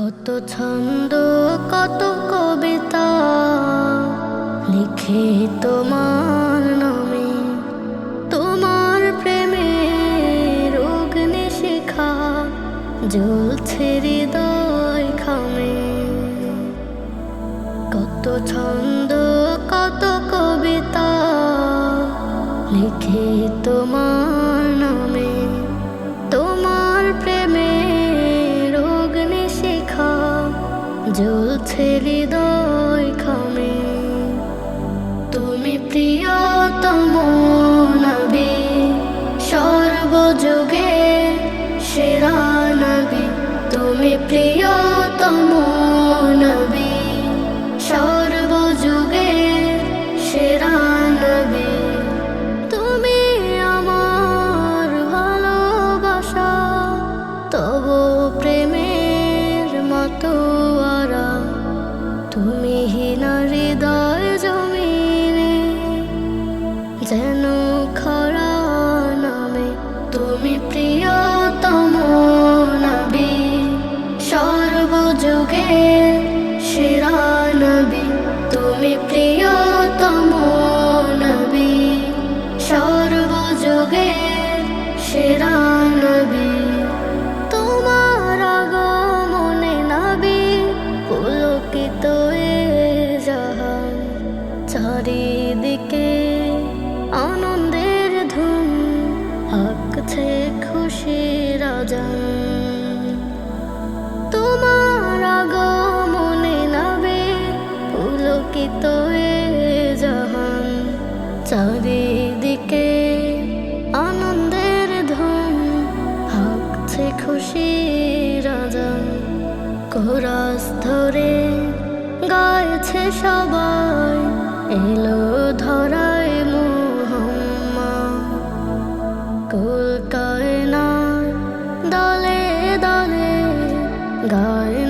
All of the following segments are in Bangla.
কত ছন্দ, কত কবিতা লিখে তোমার নামে। তোমার প্রেমের অগ্নি শিখা, জ্বলছে হৃদয় খামে কত ছন্দ, কত কবিতা লিখে তোমার নামে। জ্বলছে হৃদয় খামে। তুমি প্রিয়তম নবী, সর্বযুগে সেরা তুমি প্রিয়তম নবী, সর্বযুগে সেরা তুমি আমার ভালোবাসা, তব প্রেমের মতো যেন খরা নামে। তুমি প্রিয়তম নবী সর্বযুগে সেরা নবী। তুমি প্রিয়তম পুলকিত এ চারিদিকে আনন্দের ধুম হাঁকছে খুশি রাজান কোরাস ধরে গাইছে সবাই, এলো ধরায় মোহাম্মা কুল কায়না দলে দলে গায়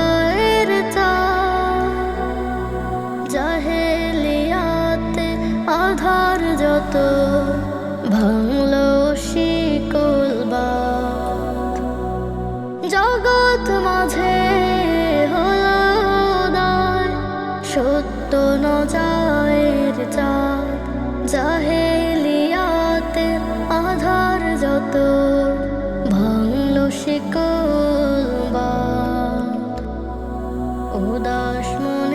নজায়ের চাঁদ জাহেলিয়াতে আধার যত। উদাস মনে